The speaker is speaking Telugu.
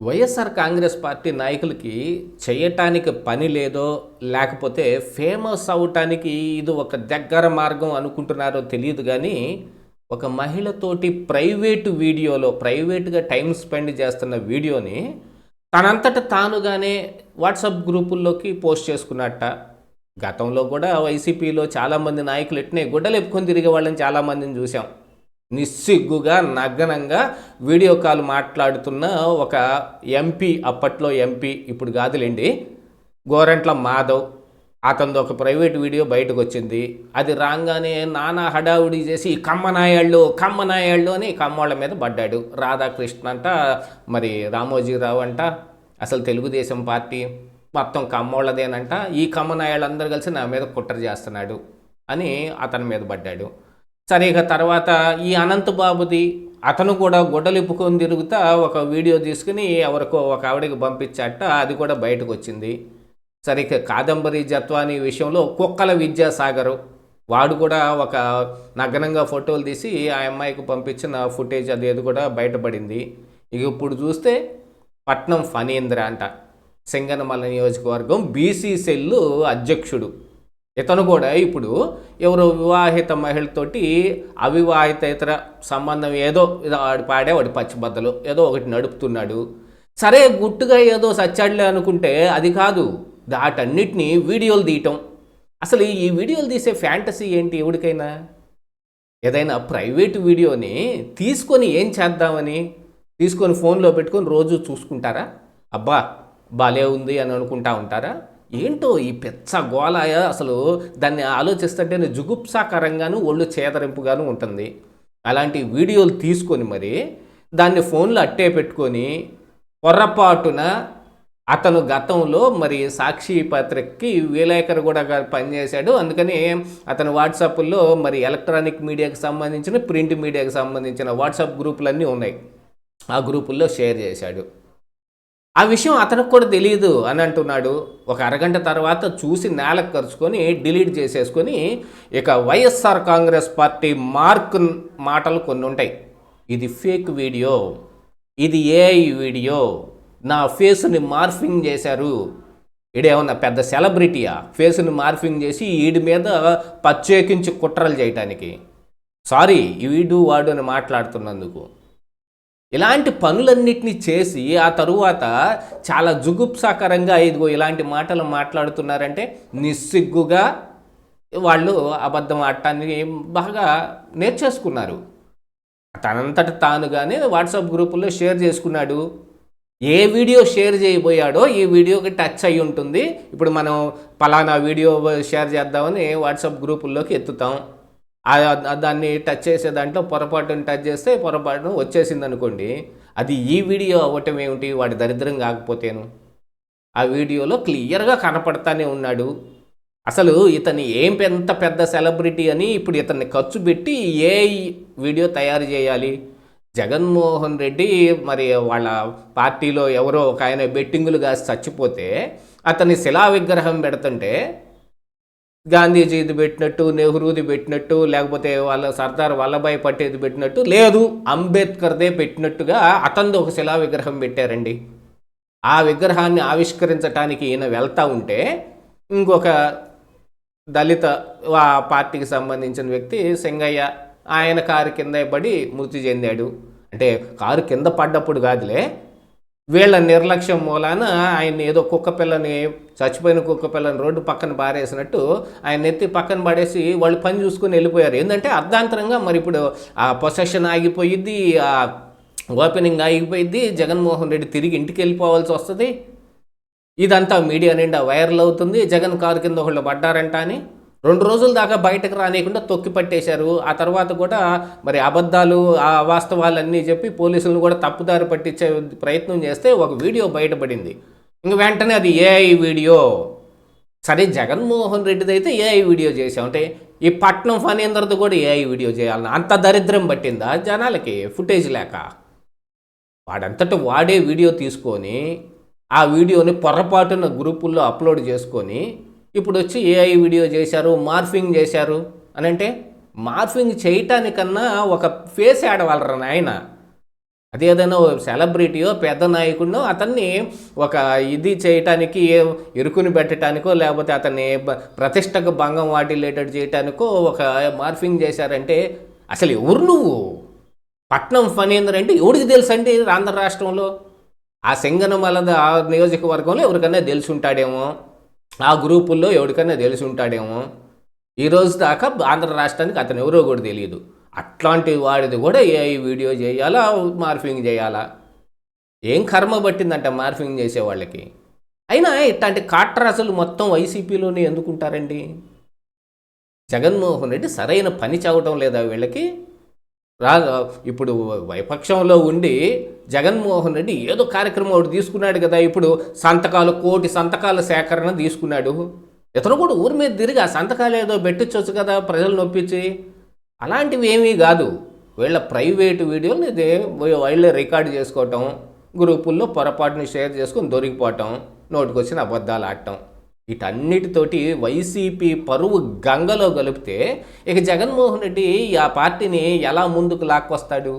వైఎస్ఆర్ కాంగ్రెస్ పార్టీ నాయకులకి చేయటానికి పని లేదో లేకపోతే ఫేమస్ అవటానికి ఇది ఒక దగ్గర మార్గం అనుకుంటున్నారో తెలియదు కానీ ఒక మహిళతోటి ప్రైవేటు వీడియోలో ప్రైవేట్గా టైం స్పెండ్ చేస్తున్న వీడియోని తనంతట తానుగానే వాట్సాప్ గ్రూపుల్లోకి పోస్ట్ చేసుకున్నట్ట. గతంలో కూడా వైసీపీలో చాలామంది నాయకులు ఎట్నే గుడ్డలు ఎప్పుకొని తిరిగే వాళ్ళని చాలామందిని చూసాం నిస్సిగ్గుగా నగ్నంగా వీడియో కాల్ మాట్లాడుతున్న ఒక ఎంపీ అప్పట్లో ఎంపీ ఇప్పుడు కాదులేండి గోరంట్ల మాధవ్. అతనిది ఒక ప్రైవేట్ వీడియో బయటకు వచ్చింది అది రాగానే నానా హడావుడి చేసి కమ్మనాయాళ్ళు కమ్మనాయాళ్ళు అని కమ్మోళ్ళ మీద పడ్డాడు. రాధాకృష్ణ అంట మరి రామోజీరావు అంట అసలు తెలుగుదేశం పార్టీ మొత్తం కమ్మోళ్ళదేనంట ఈ కమ్మనాయాళ్ళందరూ కలిసి నా మీద కుట్ర చేస్తున్నాడు అని అతని మీద పడ్డాడు. సరే ఇక తర్వాత ఈ అనంత్ బాబుది అతను కూడా గుడ్డలిప్పుకొని తిరుగుతా ఒక వీడియో తీసుకుని ఎవరికో ఒక ఆవిడకి పంపించాట అది కూడా బయటకు వచ్చింది సరే ఇక కాదంబరి జత్వాని విషయంలో కుక్కల విద్యాసాగరు వాడు కూడా ఒక నగ్నంగా ఫోటోలు తీసి ఆ అమ్మాయికి పంపించిన ఫుటేజ్ అది అది కూడా బయటపడింది. ఇక ఇప్పుడు చూస్తే పట్నం ఫణీంద్ర అంట సింగనమల నియోజకవర్గం బీసీ సెల్లు అధ్యక్షుడు. ఇతను కూడా ఇప్పుడు ఎవరో వివాహిత మహిళతోటి అవివాహితేతర సంబంధం ఏదో ఏదో వాడు పాడే వాడి పచ్చిబద్దలు ఏదో ఒకటి నడుపుతున్నాడు. సరే గుట్టుగా ఏదో సచ్చాడులే అనుకుంటే అది కాదు. వాటన్నిటినీ వీడియోలు తీయటం. అసలు ఈ వీడియోలు తీసే ఫ్యాంటసీ ఏంటి ఎవరికైనా ఏదైనా ప్రైవేట్ వీడియోని తీసుకొని ఏం చేద్దామని? తీసుకొని ఫోన్లో పెట్టుకొని రోజు చూసుకుంటారా? అబ్బా బాలే ఉంది అని అనుకుంటా ఉంటారా? ఏంటో ఈ పెచ్చ గోలాయ? అసలు దాన్ని ఆలోచిస్తుంటేనే జుగుప్సాకరంగాను ఒళ్ళు చేదరింపుగాను ఉంటుంది. అలాంటి వీడియోలు తీసుకొని మరి దాన్ని ఫోన్లో అట్టే పెట్టుకొని పొరపాటున అతను గతంలో మరి సాక్షి పత్రికకి విలేకరు కూడా పనిచేశాడు. అందుకని అతను వాట్సాప్లో మరి ఎలక్ట్రానిక్ మీడియాకి సంబంధించిన ప్రింట్ మీడియాకి సంబంధించిన వాట్సాప్ గ్రూపులన్నీ ఉన్నాయి. ఆ గ్రూపుల్లో షేర్ చేశాడు. ఆ విషయం అతనికి కూడా తెలియదు అని అంటున్నాడు. ఒక అరగంట తర్వాత చూసి నేలకు ఖర్చుకొని డిలీట్ చేసేసుకొని ఇక వైఎస్ఆర్ కాంగ్రెస్ పార్టీ మార్క్ మాటలు కొన్ని ఉంటాయి. ఇది ఫేక్ వీడియో ఇది ఏఐ వీడియో నా ఫేస్ని మార్ఫింగ్ చేశారు. ఈడేమన్నా పెద్ద సెలబ్రిటీయా? ఫేస్ని మార్ఫింగ్ చేసి వీడి మీద ప్రత్యేకించి కుట్రలు చేయటానికి. సారీ వీడు వాడు అని మాట్లాడుతున్నందుకు. ఇలాంటి పనులన్నిటిని చేసి ఆ తరువాత చాలా జుగుప్సాకరంగా ఇదిగో ఇలాంటి మాటలు మాట్లాడుతున్నారంటే నిస్సిగ్గుగా వాళ్ళు అబద్ధం ఆడటాన్ని బాగా నేర్చేసుకున్నారు. తనంతట తానుగానే వాట్సాప్ గ్రూపుల్లో షేర్ చేసుకున్నాడు. ఏ వీడియో షేర్ చేయబోయాడో ఈ వీడియోకి టచ్ అయి ఉంటుంది. ఇప్పుడు మనం పలానా వీడియో షేర్ చేద్దామని వాట్సాప్ గ్రూపుల్లోకి ఎత్తుతాం. దాన్ని టచ్ చేసే దాంట్లో పొరపాటును టచ్ చేస్తే పొరపాటును వచ్చేసింది అనుకోండి అది ఈ వీడియో అవ్వటం ఏమిటి? వాడి దరిద్రం కాకపోతేను. ఆ వీడియోలో క్లియర్గా కనపడతానే ఉన్నాడు. అసలు ఇతని ఏం పెద్ద పెద్ద సెలబ్రిటీ అని ఇప్పుడు ఇతన్ని ఖర్చు పెట్టి ఏ వీడియో తయారు చేయాలి. జగన్మోహన్ రెడ్డి మరి వాళ్ళ పార్టీలో ఎవరో ఒక ఆయన బెట్టింగులు కాసి చచ్చిపోతే అతని శిలా విగ్రహం పెడుతుంటే గాంధీజీది పెట్టినట్టు నెహ్రూది పెట్టినట్టు లేకపోతే వాళ్ళ సర్దార్ వల్లభాయ్ పటేల్ది పెట్టినట్టు లేదు అంబేద్కర్దే పెట్టినట్టుగా అతనిది ఒక శిలా విగ్రహం పెట్టారండి. ఆ విగ్రహాన్ని ఆవిష్కరించడానికి ఈయన వెళ్తా ఉంటే ఇంకొక దళిత ఆ పార్టీకి సంబంధించిన వ్యక్తి సింగయ్య ఆయన కారు కింద పడి మృతి చెందాడు. అంటే కారు కింద పడ్డప్పుడు కాదులే వీళ్ళ నిర్లక్ష్యం మూలాన ఆయన ఏదో కుక్క పిల్లని చచ్చిపోయిన కుక్క పిల్లని రోడ్డు పక్కన పారేసినట్టు ఆయన ఎత్తి పక్కన పడేసి వాళ్ళు పని చూసుకుని వెళ్ళిపోయారు. ఏంటంటే అర్ధాంతరంగా మరి ఇప్పుడు ఆ పొసెషన్ ఆగిపోయిద్ది ఆ ఓపెనింగ్ ఆగిపోయిద్ది జగన్మోహన్ రెడ్డి తిరిగి ఇంటికి వెళ్ళిపోవాల్సి వస్తుంది. ఇదంతా మీడియా నిండా వైరల్ అవుతుంది. జగన్ కారు కింద ఒకళ్ళు పడ్డారంట అని. రెండు రోజుల దాకా బయటకు రానియకుండా తొక్కి పట్టేశారు. ఆ తర్వాత కూడా మరి అబద్ధాలు ఆ వాస్తవాలన్నీ చెప్పి పోలీసులను కూడా తప్పుదారి పట్టించే ప్రయత్నం చేస్తే ఒక వీడియో బయటపడింది. ఇంక వెంటనే అది ఏఐ వీడియో. సరే జగన్మోహన్ రెడ్డిది అయితే ఏఐ వీడియో చేసాం అంటే ఈ పట్నం ఫణీందర్ది కూడా ఏఐ వీడియో చేయాలని అంత దరిద్రం పట్టిందా జనాలకి? ఫుటేజ్ లేక. వాడంతట వాడే వీడియో తీసుకొని ఆ వీడియోని పొరపాటున గ్రూపుల్లో అప్లోడ్ చేసుకొని ఇప్పుడు వచ్చి ఏఐ వీడియో చేశారు మార్ఫింగ్ చేశారు అని అంటే మార్ఫింగ్ చేయటానికన్నా ఒక ఫేస్ ఆడవాళ్ళరా నాయన? అది ఏదైనా సెలబ్రిటీయో పెద్ద నాయకుడినో అతన్ని ఒక ఇది చేయటానికి ఇరుకుని పెట్టడానికో లేకపోతే అతన్ని ప్రతిష్టకు భంగం వాటిల్లేటట్టు చేయటానికో ఒక మార్ఫింగ్ చేశారంటే అసలు ఎవరు నువ్వు? పట్నం ఫణీందర్ అంటే ఎవడికి తెలుసు అండి ఆంధ్ర రాష్ట్రంలో? ఆ సింగనమల ఆ నియోజకవర్గంలో ఎవరికైనా తెలిసి ఉంటాడేమో ఆ గ్రూపుల్లో ఎవరికైనా తెలిసి ఉంటాడేమో. ఈ రోజు దాకా ఆంధ్ర రాష్ట్రానికి అతను ఎవరో కూడా తెలియదు. అట్లాంటి వాడిది కూడా ఏ వీడియో చేయాలా మార్ఫింగ్ చేయాలా? ఏం కర్మ పట్టిందంట మార్ఫింగ్ చేసే వాళ్ళకి? అయినా ఇట్లాంటి కాట్రాసులు మొత్తం వైసీపీలోనే ఎందుకుంటారండి? జగన్మోహన్ రెడ్డి సరైన పని చదవటం లేదా వీళ్ళకి? రా ఇప్పుడు వైపక్షంలో ఉండి జగన్మోహన్ రెడ్డి ఏదో కార్యక్రమం ఒకటి తీసుకున్నాడు కదా ఇప్పుడు సంతకాలు కోటి సంతకాల సేకరణ తీసుకున్నాడు. ఇతను కూడా ఊరి మీద తిరిగి ఆ సంతకాలు ఏదో పెట్టించవచ్చు కదా ప్రజలు నొప్పించి. అలాంటివి ఏమీ కాదు. వీళ్ళ ప్రైవేటు వీడియోలు ఇది వాళ్ళే రికార్డు చేసుకోవటం గ్రూపుల్లో పొరపాటుని షేర్ చేసుకొని దొరికిపోవటం నోటికొచ్చిన అబద్ధాలు ఆడటం. వీటన్నిటితోటి వైసీపీ పరువు గంగలో గలిపితే ఇక జగన్మోహన్ రెడ్డి ఆ పార్టీని ఎలా ముందుకు లాక్కొస్తాడు?